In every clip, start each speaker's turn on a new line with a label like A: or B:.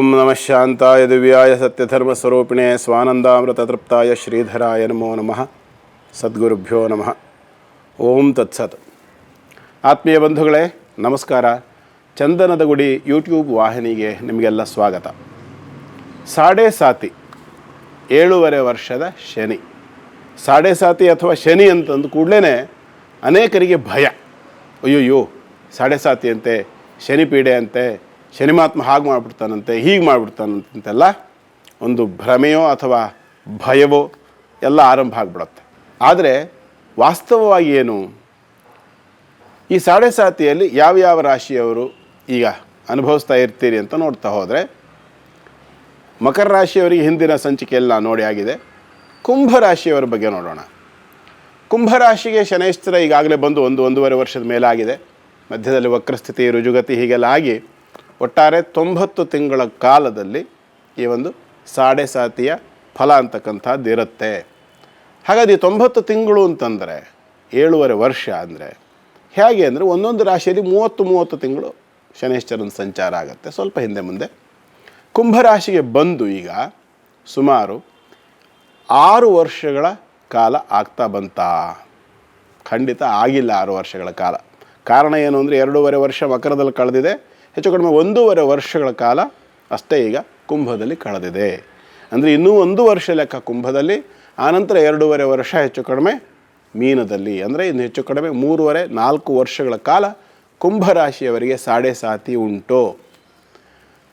A: ಓಂ ನಮಃ ಶಾಂತಾಯ ದಿವ್ಯಾಯ ಸತ್ಯಧರ್ಮಸ್ವರೂಪಿಣೆ ಸ್ವಾನಂದಾಮೃತತೃಪ್ತಾಯ ಶ್ರೀಧರಾಯ ನಮೋ ನಮಃ. ಸದ್ಗುರುಭ್ಯೋ ನಮಃ. ಓಂ ತತ್ಸತ್. ಆತ್ಮೀಯ ಬಂಧುಗಳೇ, ನಮಸ್ಕಾರ. ಚಂದನದ ಗುಡಿ ಯೂಟ್ಯೂಬ್ ವಾಹಿನಿಗೆ ನಿಮಗೆಲ್ಲ ಸ್ವಾಗತ. ಸಾಡೆ ಸಾತಿ, ಏಳುವರೆ ವರ್ಷದ ಶನಿ. ಸಾಡೆ ಸಾತಿ ಅಥವಾ ಶನಿ ಅಂತಂದು ಕೂಡಲೇ ಅನೇಕರಿಗೆ ಭಯ. ಅಯ್ಯೋಯ್ಯೋ, ಸಾಡೆ ಸಾತಿಯಂತೆ ಶನಿ ಪೀಡೆ ಅಂತೆ ಶನಿಮಾತ್ಮ ಹಾಗೆ ಮಾಡಿಬಿಡ್ತಾನಂತೆ, ಹೀಗೆ ಮಾಡಿಬಿಡ್ತಾನಂತೆಲ್ಲ ಒಂದು ಭ್ರಮೆಯೋ ಅಥವಾ ಭಯವೋ ಎಲ್ಲ ಆರಂಭ ಆಗಿಬಿಡುತ್ತೆ. ಆದರೆ ವಾಸ್ತವವಾಗಿ ಏನು? ಈ ಸಾಡೆ ಸಾತಿಯಲ್ಲಿ ಯಾವ ಯಾವ ರಾಶಿಯವರು ಈಗ ಅನುಭವಿಸ್ತಾ ಇರ್ತೀರಿ ಅಂತ ನೋಡ್ತಾ ಹೋದರೆ, ಮಕರ ರಾಶಿಯವರಿಗೆ ಹಿಂದಿನ ಸಂಚಿಕೆಯಲ್ಲಿ ನೋಡಿ ಆಗಿದೆ. ಕುಂಭ ರಾಶಿಯವರ ಬಗ್ಗೆ ನೋಡೋಣ. ಕುಂಭರಾಶಿಗೆ ಶನೈಶ್ಚರ ಈಗಾಗಲೇ ಬಂದು ಒಂದು ಒಂದೂವರೆ ವರ್ಷದ ಮೇಲಾಗಿದೆ. ಮಧ್ಯದಲ್ಲಿ ವಕ್ರಸ್ಥಿತಿ, ರುಜುಗತಿ ಹೀಗೆಲ್ಲ ಆಗಿ ಒಟ್ಟಾರೆ ತೊಂಬತ್ತು ತಿಂಗಳ ಕಾಲದಲ್ಲಿ ಈ ಒಂದು ಸಾಡೆ ಸಾತಿಯ ಫಲ ಅಂತಕ್ಕಂಥದ್ದು ಇರುತ್ತೆ. ಹಾಗಾಗಿ ತೊಂಬತ್ತು ತಿಂಗಳು ಅಂತಂದರೆ ಏಳುವರೆ ವರ್ಷ ಅಂದರೆ ಹೇಗೆ ಅಂದರೆ ಒಂದೊಂದು ರಾಶಿಯಲ್ಲಿ ಮೂವತ್ತು ಮೂವತ್ತು ತಿಂಗಳು ಶನೈಶ್ಚರನ ಸಂಚಾರ ಆಗುತ್ತೆ. ಸ್ವಲ್ಪ ಹಿಂದೆ ಮುಂದೆ ಕುಂಭರಾಶಿಗೆ ಬಂದು ಈಗ ಸುಮಾರು ಆರು ವರ್ಷಗಳ ಕಾಲ ಆಗ್ತಾ ಬಂತ. ಖಂಡಿತ ಆಗಿಲ್ಲ ಆರು ವರ್ಷಗಳ ಕಾಲ. ಕಾರಣ ಏನು ಅಂದರೆ ಎರಡೂವರೆ ವರ್ಷ ಮಕರದಲ್ಲಿ ಕಳೆದಿದೆ. ಹೆಚ್ಚು ಕಡಿಮೆ ಒಂದೂವರೆ ವರ್ಷಗಳ ಕಾಲ ಅಷ್ಟೇ ಈಗ ಕುಂಭದಲ್ಲಿ ಕಳೆದಿದೆ. ಅಂದರೆ ಇನ್ನೂ ಒಂದು ವರ್ಷ ಲೆಕ್ಕ ಕುಂಭದಲ್ಲಿ ಆನಂತರ ಎರಡೂವರೆ ವರ್ಷ ಹೆಚ್ಚು ಕಡಿಮೆ ಮೀನದಲ್ಲಿ. ಅಂದರೆ ಇನ್ನು ಹೆಚ್ಚು ಕಡಿಮೆ ಮೂರುವರೆ, ನಾಲ್ಕು ವರ್ಷಗಳ ಕಾಲ ಕುಂಭರಾಶಿಯವರಿಗೆ ಸಾಡೆ ಸಾತಿ ಉಂಟು.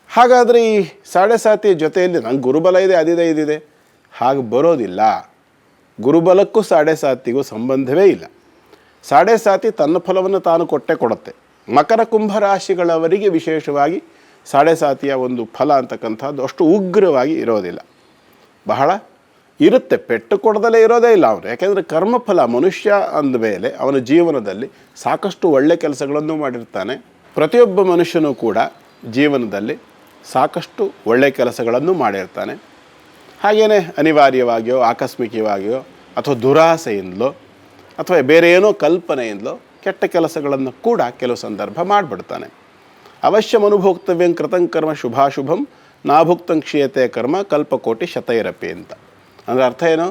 A: ಹಾಗಾದರೆ ಈ ಸಾಡೆ ಸಾತಿಯ ಜೊತೆಯಲ್ಲಿ ನಂಗೆ ಗುರುಬಲ ಇದೆ, ಅದಿದೆ, ಇದಿದೆ. ಹಾಗೆ ಬರೋದಿಲ್ಲ. ಗುರುಬಲಕ್ಕೂ ಸಾಡೆ ಸಾತಿಗೂ ಸಂಬಂಧವೇ ಇಲ್ಲ. ಸಾಡೆ ಸಾತಿ ತನ್ನ ಫಲವನ್ನು ತಾನು ಕೊಟ್ಟೆ ಕೊಡುತ್ತೆ. ಮಕರ ಕುಂಭ ರಾಶಿಗಳವರಿಗೆ ವಿಶೇಷವಾಗಿ ಸಾಡೆ ಸಾತಿಯ ಒಂದು ಫಲ ಅಂತಕ್ಕಂಥದ್ದು ಅಷ್ಟು ಉಗ್ರವಾಗಿ ಇರೋದಿಲ್ಲ. ಬಹಳ ಇರುತ್ತೆ, ಪೆಟ್ಟು ಕೊಡದಲ್ಲೇ ಇರೋದೇ ಇಲ್ಲ ಅವನು ಯಾಕೆಂದರೆ ಕರ್ಮಫಲ ಮನುಷ್ಯ ಅಂದ ಮೇಲೆ ಅವನ ಜೀವನದಲ್ಲಿ ಸಾಕಷ್ಟು ಒಳ್ಳೆ ಕೆಲಸಗಳನ್ನು ಮಾಡಿರ್ತಾನೆ. ಪ್ರತಿಯೊಬ್ಬ ಮನುಷ್ಯನೂ ಕೂಡ ಜೀವನದಲ್ಲಿ ಸಾಕಷ್ಟು ಒಳ್ಳೆ ಕೆಲಸಗಳನ್ನು ಮಾಡಿರ್ತಾನೆ. ಹಾಗೆಯೇ ಅನಿವಾರ್ಯವಾಗಿಯೋ, ಆಕಸ್ಮಿಕವಾಗಿಯೋ, ಅಥವಾ ದುರಾಸೆಯಿಂದಲೋ, ಅಥವಾ ಬೇರೆ ಏನೋ ಕಲ್ಪನೆಯಿಂದಲೋ ಕೆಟ್ಟ ಕೆಲಸಗಳನ್ನು ಕೂಡ ಕೆಲವು ಸಂದರ್ಭ ಮಾಡಿಬಿಡ್ತಾನೆ. ಅವಶ್ಯಂ ಅನುಭೋಕ್ತವ್ಯಂ ಕೃತಂ ಕರ್ಮ ಶುಭಾಶುಭಂ, ನಾಭುಕ್ತಂ ಕ್ಷೀಯತೆ ಕರ್ಮ, ಕಲ್ಪಕೋಟಿ ಶತೈರಪಿ ಅಂತ. ಅಂದರೆ ಅರ್ಥ ಏನು?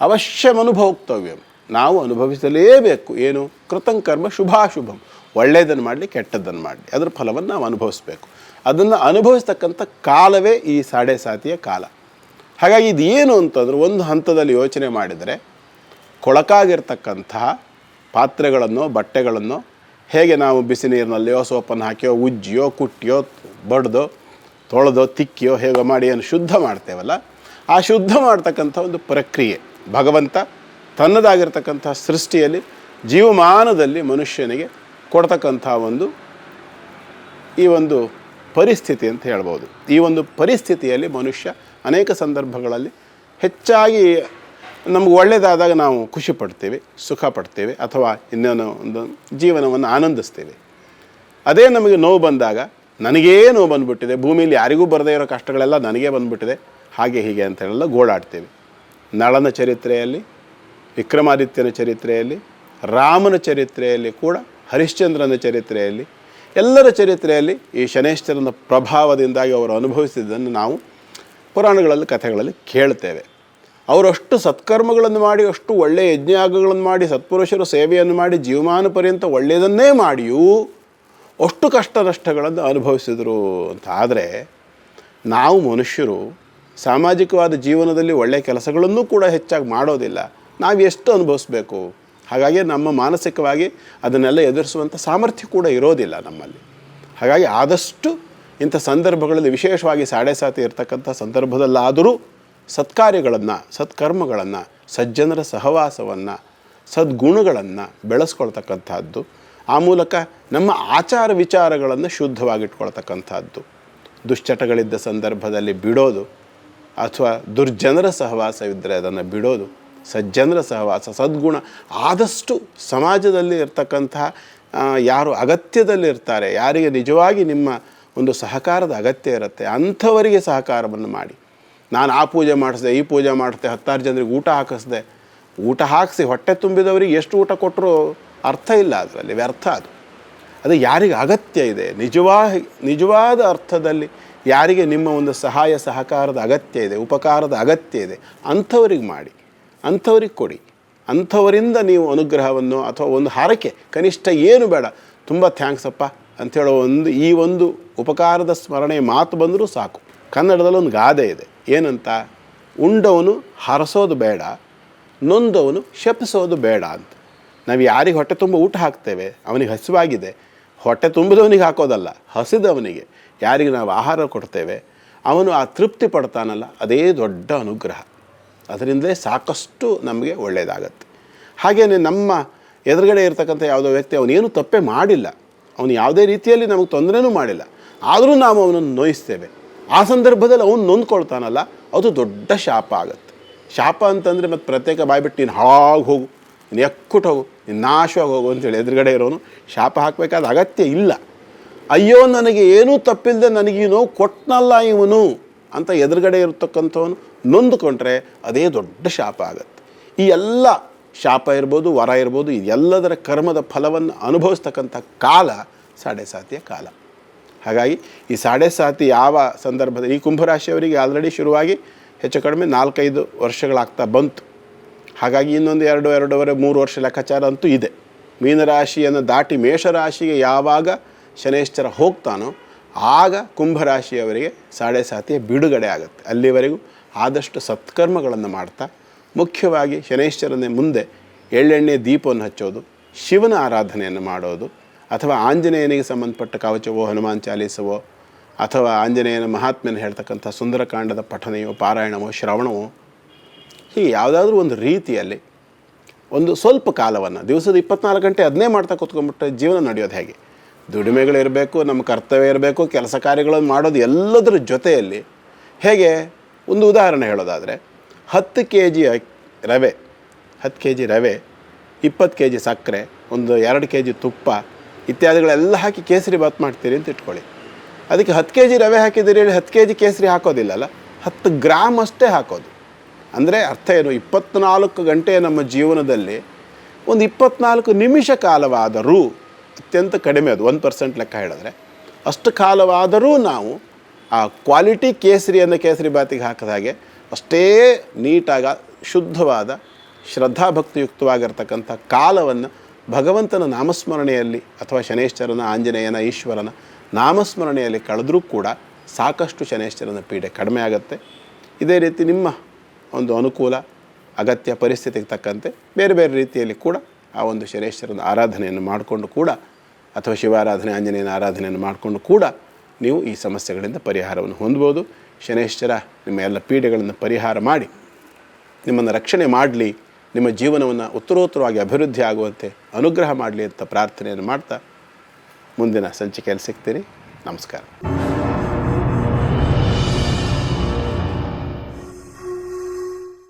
A: ಅವಶ್ಯಂ ಅನುಭೋಕ್ತವ್ಯಂ, ನಾವು ಅನುಭವಿಸಲೇಬೇಕು. ಏನು? ಕೃತಂ ಕರ್ಮ ಶುಭಾಶುಭಂ ಒಳ್ಳೆಯದನ್ನು ಮಾಡಲಿ, ಕೆಟ್ಟದ್ದನ್ನು ಮಾಡಲಿ. ಅದರ ಫಲವನ್ನು ನಾವು ಅನುಭವಿಸ್ಬೇಕು. ಅದನ್ನು ಅನುಭವಿಸ್ತಕ್ಕಂಥ ಕಾಲವೇ ಈ ಸಾಡೆ ಸಾತಿಯ ಕಾಲ. ಹಾಗಾಗಿ ಇದು ಏನು ಅಂತಂದ್ರೆ ಒಂದು ಹಂತದಲ್ಲಿ ಯೋಚನೆ ಮಾಡಿದರೆ, ಕೊಳಕಾಗಿರ್ತಕ್ಕಂತಹ ಪಾತ್ರೆಗಳನ್ನು, ಬಟ್ಟೆಗಳನ್ನು ಹೇಗೆ ನಾವು ಬಿಸಿ ನೀರಿನಲ್ಲಿಯೋ ಸೋಪನ್ನು ಹಾಕಿಯೋ, ಉಜ್ಜಿಯೋ, ಕುಟ್ಟಿಯೋ, ಬಡ್ದೋ, ತೊಳೆದೋ, ತಿಕ್ಕಿಯೋ, ಹೇಗೋ ಮಾಡಿ ಏನು ಶುದ್ಧ ಮಾಡ್ತೇವಲ್ಲ, ಆ ಶುದ್ಧ ಮಾಡ್ತಕ್ಕಂಥ ಒಂದು ಪ್ರಕ್ರಿಯೆ. ಭಗವಂತ ತನ್ನದಾಗಿರ್ತಕ್ಕಂಥ ಸೃಷ್ಟಿಯಲ್ಲಿ, ಜೀವಮಾನದಲ್ಲಿ ಮನುಷ್ಯನಿಗೆ ಕೊಡ್ತಕ್ಕಂಥ ಒಂದು, ಈ ಒಂದು ಪರಿಸ್ಥಿತಿ ಅಂತ ಹೇಳ್ಬೋದು. ಈ ಒಂದು ಪರಿಸ್ಥಿತಿಯಲ್ಲಿ ಮನುಷ್ಯ ಅನೇಕ ಸಂದರ್ಭಗಳಲ್ಲಿ ಹೆಚ್ಚಾಗಿ ನಮ್ಗೆ ಒಳ್ಳೆಯದಾದಾಗ ನಾವು ಖುಷಿ ಪಡ್ತೇವೆ, ಸುಖ ಪಡ್ತೇವೆ, ಅಥವಾ ಇನ್ನೇನೋ ಒಂದು ಜೀವನವನ್ನು ಆನಂದಿಸ್ತೇವೆ. ಅದೇ ನಮಗೆ ನೋವು ಬಂದಾಗ, ನನಗೇ ನೋವು ಬಂದುಬಿಟ್ಟಿದೆ, ಭೂಮಿಯಲ್ಲಿ ಯಾರಿಗೂ ಬರದೇ ಇರೋ ಕಷ್ಟಗಳೆಲ್ಲ ನನಗೇ ಬಂದುಬಿಟ್ಟಿದೆ, ಹಾಗೆ ಹೀಗೆ ಅಂತ ಹೇಳಲ್ಲ ಗೋಳಾಡ್ತೇವೆ. ನಳನ ಚರಿತ್ರೆಯಲ್ಲಿ, ವಿಕ್ರಮಾದಿತ್ಯನ ಚರಿತ್ರೆಯಲ್ಲಿ, ರಾಮನ ಚರಿತ್ರೆಯಲ್ಲಿ ಕೂಡ, ಹರಿಶ್ಚಂದ್ರನ ಚರಿತ್ರೆಯಲ್ಲಿ, ಎಲ್ಲರ ಚರಿತ್ರೆಯಲ್ಲಿ ಈ ಶನೇಶ್ವರನ ಪ್ರಭಾವದಿಂದಾಗಿ ಅವರು ಅನುಭವಿಸಿದ್ದನ್ನು ನಾವು ಪುರಾಣಗಳಲ್ಲಿ, ಕಥೆಗಳಲ್ಲಿ ಕೇಳ್ತೇವೆ. ಅವರಷ್ಟು ಸತ್ಕರ್ಮಗಳನ್ನು ಮಾಡಿ, ಅಷ್ಟು ಒಳ್ಳೆಯ ಯಜ್ಞಯಾಗಗಳನ್ನು ಮಾಡಿ, ಸತ್ಪುರುಷರು ಸೇವೆಯನ್ನು ಮಾಡಿ, ಜೀವಮಾನ ಪರ್ಯಂತ ಒಳ್ಳೆಯದನ್ನೇ ಮಾಡಿಯೂ ಅಷ್ಟು ಕಷ್ಟ ನಷ್ಟಗಳನ್ನು ಅನುಭವಿಸಿದರು ಅಂತ. ಆದರೆ ನಾವು ಮನುಷ್ಯರು ಸಾಮಾಜಿಕವಾದ ಜೀವನದಲ್ಲಿ ಒಳ್ಳೆಯ ಕೆಲಸಗಳನ್ನೂ ಕೂಡ ಹೆಚ್ಚಾಗಿ ಮಾಡೋದಿಲ್ಲ. ನಾವು ಎಷ್ಟು ಅನುಭವಿಸ್ಬೇಕು? ಹಾಗಾಗಿ ನಮ್ಮ ಮಾನಸಿಕವಾಗಿ ಅದನ್ನೆಲ್ಲ ಎದುರಿಸುವಂಥ ಸಾಮರ್ಥ್ಯ ಕೂಡ ಇರೋದಿಲ್ಲ ನಮ್ಮಲ್ಲಿ. ಹಾಗಾಗಿ ಆದಷ್ಟು ಇಂಥ ಸಂದರ್ಭಗಳಲ್ಲಿ ವಿಶೇಷವಾಗಿ ಸಾಡೆ ಸಾತಿ ಇರತಕ್ಕಂಥ ಸಂದರ್ಭದಲ್ಲಾದರೂ ಸತ್ಕಾರ್ಯಗಳನ್ನು, ಸತ್ಕರ್ಮಗಳನ್ನು, ಸಜ್ಜನರ ಸಹವಾಸವನ್ನು, ಸದ್ಗುಣಗಳನ್ನು ಬೆಳೆಸ್ಕೊಳ್ತಕ್ಕಂಥದ್ದು. ಆ ಮೂಲಕ ನಮ್ಮ ಆಚಾರ ವಿಚಾರಗಳನ್ನು ಶುದ್ಧವಾಗಿಟ್ಕೊಳ್ತಕ್ಕಂಥದ್ದು. ದುಶ್ಚಟಗಳಿದ್ದ ಸಂದರ್ಭದಲ್ಲಿ ಬಿಡೋದು ಅಥವಾ ದುರ್ಜನರ ಸಹವಾಸವಿದ್ದರೆ ಅದನ್ನು ಬಿಡೋದು, ಸಜ್ಜನರ ಸಹವಾಸ, ಸದ್ಗುಣ, ಆದಷ್ಟು ಸಮಾಜದಲ್ಲಿ ಇರ್ತಕ್ಕಂತಹ ಯಾರು ಅಗತ್ಯದಲ್ಲಿ ಇರ್ತಾರೆ, ಯಾರಿಗೆ ನಿಜವಾಗಿ ನಿಮ್ಮ ಒಂದು ಸಹಕಾರದ ಅಗತ್ಯ ಇರುತ್ತೆ, ಅಂಥವರಿಗೆ ಸಹಕಾರವನ್ನು ಮಾಡಿ. ನಾನು ಆ ಪೂಜೆ ಮಾಡಿಸ್ದೆ, ಈ ಪೂಜೆ ಮಾಡಿಸ್ದೆ, ಹತ್ತಾರು ಜನರಿಗೆ ಊಟ ಹಾಕಿಸ್ದೆ. ಊಟ ಹಾಕಿಸಿ ಹೊಟ್ಟೆ ತುಂಬಿದವರಿಗೆ ಎಷ್ಟು ಊಟ ಕೊಟ್ಟರು ಅರ್ಥ ಇಲ್ಲ ಅದರಲ್ಲಿ, ವ್ಯರ್ಥ ಅದು. ಅದು ಯಾರಿಗೆ ಅಗತ್ಯ ಇದೆ? ನಿಜವಾ ನಿಜವಾದ ಅರ್ಥದಲ್ಲಿ ಯಾರಿಗೆ ನಿಮ್ಮ ಒಂದು ಸಹಾಯ, ಸಹಕಾರದ ಅಗತ್ಯ ಇದೆ? ಉಪಕಾರದ ಅಗತ್ಯ ಇದೆ? ಅಂಥವ್ರಿಗೆ ಮಾಡಿ, ಅಂಥವ್ರಿಗೆ ಕೊಡಿ. ಅಂಥವರಿಂದ ನೀವು ಅನುಗ್ರಹವನ್ನು ಅಥವಾ ಒಂದು ಹರಕೆ, ಕನಿಷ್ಠ ಏನು ಬೇಡ, ತುಂಬ ಥ್ಯಾಂಕ್ಸಪ್ಪ ಅಂಥೇಳೋ ಒಂದು ಈ ಒಂದು ಉಪಕಾರದ ಸ್ಮರಣೆ ಮಾತು ಬಂದರೂ ಸಾಕು. ಕನ್ನಡದಲ್ಲಿ ಒಂದು ಗಾದೆ ಇದೆ. ಏನಂತ? ಉಂಡವನು ಹರಸೋದು ಬೇಡ, ನೊಂದವನು ಶಪಿಸೋದು ಬೇಡ ಅಂತ. ನಾವು ಯಾರಿಗೆ ಹೊಟ್ಟೆ ತುಂಬ ಊಟ ಹಾಕ್ತೇವೆ, ಅವನಿಗೆ ಹಸಿವಾಗಿದೆ. ಹೊಟ್ಟೆ ತುಂಬಿದವನಿಗೆ ಹಾಕೋದಲ್ಲ, ಹಸಿದವನಿಗೆ. ಯಾರಿಗೆ ನಾವು ಆಹಾರ ಕೊಡ್ತೇವೆ, ಅವನು ಆ ತೃಪ್ತಿ ಪಡ್ತಾನಲ್ಲ, ಅದೇ ದೊಡ್ಡ ಅನುಗ್ರಹ. ಅದರಿಂದಲೇ ಸಾಕಷ್ಟು ನಮಗೆ ಒಳ್ಳೆಯದಾಗತ್ತೆ. ಹಾಗೇ ನಮ್ಮ ಎದುರುಗಡೆ ಇರತಕ್ಕಂಥ ಯಾವುದೋ ವ್ಯಕ್ತಿ ಅವನೇನು ತಪ್ಪೇ ಮಾಡಿಲ್ಲ. ಅವನು ಯಾವುದೇ ರೀತಿಯಲ್ಲಿ ನಮಗೆ ತೊಂದರೆನೂ ಮಾಡಿಲ್ಲ. ಆದರೂ ನಾವು ಅವನನ್ನು ನೋಯಿಸ್ತೇವೆ. ಆ ಸಂದರ್ಭದಲ್ಲಿ ಅವನು ನೊಂದ್ಕೊಳ್ತಾನಲ್ಲ, ಅದು ದೊಡ್ಡ ಶಾಪ ಆಗುತ್ತೆ. ಶಾಪ ಅಂತಂದರೆ ಮತ್ತು ಪ್ರತ್ಯೇಕ ಬಾಯ್ಬಿಟ್ಟು ನೀನು ಹಾಳಾಗಿ ಹೋಗು, ನೀನು ಎಕ್ಕುಟ್ಟು ಹೋಗು, ನೀನು ನಾಶವಾಗಿ ಹೋಗು ಅಂತೇಳಿ ಎದುರುಗಡೆ ಇರೋನು, ಶಾಪ ಹಾಕಬೇಕಾದ ಅಗತ್ಯ ಇಲ್ಲ. ಅಯ್ಯೋ, ನನಗೆ ಏನೂ ತಪ್ಪಿಲ್ಲದೆ ನನಗೆ ನೋವು ಕೊಟ್ಟನಲ್ಲ ಇವನು ಅಂತ ಎದುರುಗಡೆ ಇರತಕ್ಕಂಥವನು ನೊಂದುಕೊಂಡ್ರೆ ಅದೇ ದೊಡ್ಡ ಶಾಪ ಆಗುತ್ತೆ. ಈ ಎಲ್ಲ ಶಾಪ ಇರ್ಬೋದು, ವರ ಇರ್ಬೋದು, ಇದೆಲ್ಲದರ ಕರ್ಮದ ಫಲವನ್ನು ಅನುಭವಿಸ್ತಕ್ಕಂಥ ಕಾಲ, ಸಾಡೆ ಸಾತಿಯ ಕಾಲ. ಹಾಗಾಗಿ ಈ ಸಾಡೆ ಸಾತಿ ಯಾವ ಸಂದರ್ಭದಲ್ಲಿ ಈ ಕುಂಭರಾಶಿಯವರಿಗೆ ಆಲ್ರೆಡಿ ಶುರುವಾಗಿ ಹೆಚ್ಚು ಕಡಿಮೆ ನಾಲ್ಕೈದು ವರ್ಷಗಳಾಗ್ತಾ ಬಂತು. ಹಾಗಾಗಿ ಇನ್ನೊಂದು ಎರಡು, ಎರಡೂವರೆ, ಮೂರು ವರ್ಷ ಲೆಕ್ಕಾಚಾರ ಅಂತೂ ಇದೆ. ಮೀನರಾಶಿಯನ್ನು ದಾಟಿ ಮೇಷರಾಶಿಗೆ ಯಾವಾಗ ಶನೇಶ್ವರ ಹೋಗ್ತಾನೋ ಆಗ ಕುಂಭರಾಶಿಯವರಿಗೆ ಸಾಡೆ ಸಾತಿಯ ಬಿಡುಗಡೆ ಆಗುತ್ತೆ. ಅಲ್ಲಿವರೆಗೂ ಆದಷ್ಟು ಸತ್ಕರ್ಮಗಳನ್ನು ಮಾಡ್ತಾ ಮುಖ್ಯವಾಗಿ ಶನೇಶ್ವರನೇ ಮುಂದೆ ಎಳ್ಳೆಣ್ಣೆ ದೀಪವನ್ನು ಹಚ್ಚೋದು, ಶಿವನ ಆರಾಧನೆಯನ್ನು ಮಾಡೋದು ಅಥವಾ ಆಂಜನೇಯನಿಗೆ ಸಂಬಂಧಪಟ್ಟ ಕವಚವೋ ಹನುಮಾನ್ ಚಾಲೀಸವೋ, ಅಥವಾ ಆಂಜನೇಯನ ಮಹಾತ್ಮೆಯನ್ನು ಹೇಳ್ತಕ್ಕಂಥ ಸುಂದರಕಾಂಡದ ಪಠನೆಯೋ, ಪಾರಾಯಣವೋ, ಶ್ರವಣವೋ, ಹೀಗೆ ಯಾವುದಾದ್ರೂ ಒಂದು ರೀತಿಯಲ್ಲಿ ಒಂದು ಸ್ವಲ್ಪ ಕಾಲವನ್ನು, ದಿವಸದ ಇಪ್ಪತ್ನಾಲ್ಕು ಗಂಟೆ ಅದನ್ನೇ ಮಾಡ್ತಾ ಕೂತ್ಕೊಂಡ್ಬಿಟ್ರೆ ಜೀವನ ನಡೆಯೋದು ಹೇಗೆ? ದುಡಿಮೆಗಳಿರಬೇಕು ನಮ್ಮ ಕರ್ತವ್ಯ ಇರಬೇಕು, ಕೆಲಸ ಕಾರ್ಯಗಳನ್ನು ಮಾಡೋದು ಎಲ್ಲದರ ಜೊತೆಯಲ್ಲಿ ಹೇಗೆ? ಒಂದು ಉದಾಹರಣೆ ಹೇಳೋದಾದರೆ, ಹತ್ತು ಕೆ ಜಿ ರವೆ, ಹತ್ತು ಕೆ ಜಿ ರವೆ, ಇಪ್ಪತ್ತು ಕೆ ಜಿ ಸಕ್ಕರೆ, ಒಂದು ಎರಡು ಕೆ ಜಿ ತುಪ್ಪ ಇತ್ಯಾದಿಗಳೆಲ್ಲ ಹಾಕಿ ಕೇಸರಿ ಬಾತ್ ಮಾಡ್ತೀರಿ ಅಂತ ಇಟ್ಕೊಳ್ಳಿ. ಅದಕ್ಕೆ ಹತ್ತು ಕೆ ಜಿ ರವೆ ಹಾಕಿದ್ದೀರಿ ಹೇಳಿ ಹತ್ತು ಕೆ ಜಿ ಕೇಸರಿ ಹಾಕೋದಿಲ್ಲಲ್ಲ, ಹತ್ತು ಗ್ರಾಮ್ ಅಷ್ಟೇ ಹಾಕೋದು. ಅಂದರೆ ಅರ್ಥ ಏನು, ಇಪ್ಪತ್ನಾಲ್ಕು ಗಂಟೆ ನಮ್ಮ ಜೀವನದಲ್ಲಿ ಒಂದು ಇಪ್ಪತ್ನಾಲ್ಕು ನಿಮಿಷ ಕಾಲವಾದರೂ, ಅತ್ಯಂತ ಕಡಿಮೆ ಅದು, ಒಂದು ಪರ್ಸೆಂಟ್ ಲೆಕ್ಕ ಹೇಳಿದ್ರೆ, ಅಷ್ಟು ಕಾಲವಾದರೂ ನಾವು ಆ ಕ್ವಾಲಿಟಿ ಕೇಸರಿಯನ್ನು ಕೇಸರಿ ಬಾತಿಗೆ ಹಾಕಿದ ಹಾಗೆ ಅಷ್ಟೇ ನೀಟಾಗ ಶುದ್ಧವಾದ, ಶ್ರದ್ಧಾಭಕ್ತಿಯುಕ್ತವಾಗಿರ್ತಕ್ಕಂಥ ಕಾಲವನ್ನು ಭಗವಂತನ ನಾಮಸ್ಮರಣೆಯಲ್ಲಿ ಅಥವಾ ಶನೇಶ್ವರನ, ಆಂಜನೇಯನ, ಈಶ್ವರನ ನಾಮಸ್ಮರಣೆಯಲ್ಲಿ ಕಳೆದರೂ ಕೂಡ ಸಾಕಷ್ಟು ಶನೇಶ್ವರನ ಪೀಡೆ ಕಡಿಮೆ ಆಗುತ್ತೆ. ಇದೇ ರೀತಿ ನಿಮ್ಮ ಒಂದು ಅನುಕೂಲ, ಅಗತ್ಯ ಪರಿಸ್ಥಿತಿಗೆ ತಕ್ಕಂತೆ ಬೇರೆ ಬೇರೆ ರೀತಿಯಲ್ಲಿ ಕೂಡ ಆ ಒಂದು ಶನೇಶ್ವರನ ಆರಾಧನೆಯನ್ನು ಮಾಡಿಕೊಂಡು ಕೂಡ ಅಥವಾ ಶಿವಾರಾಧನೆ, ಆಂಜನೇಯನ ಆರಾಧನೆಯನ್ನು ಮಾಡಿಕೊಂಡು ಕೂಡ ನೀವು ಈ ಸಮಸ್ಯೆಗಳಿಂದ ಪರಿಹಾರವನ್ನು ಹೊಂದ್ಬೋದು. ಶನೇಶ್ವರ ನಿಮ್ಮ ಎಲ್ಲ ಪೀಡೆಗಳನ್ನು ಪರಿಹಾರ ಮಾಡಿ ನಿಮ್ಮನ್ನು ರಕ್ಷಣೆ ಮಾಡಲಿ. ನಿಮ್ಮ ಜೀವನವನ್ನು ಉತ್ತರೋತ್ತರವಾಗಿ ಅಭಿವೃದ್ಧಿ ಆಗುವಂತೆ ಅನುಗ್ರಹ ಮಾಡಲಿ ಅಂತ ಪ್ರಾರ್ಥನೆಯನ್ನು ಮಾಡ್ತಾ ಮುಂದಿನ ಸಂಚಿಕೆಯಲ್ಲಿ ಸಿಗ್ತೀನಿ. ನಮಸ್ಕಾರ.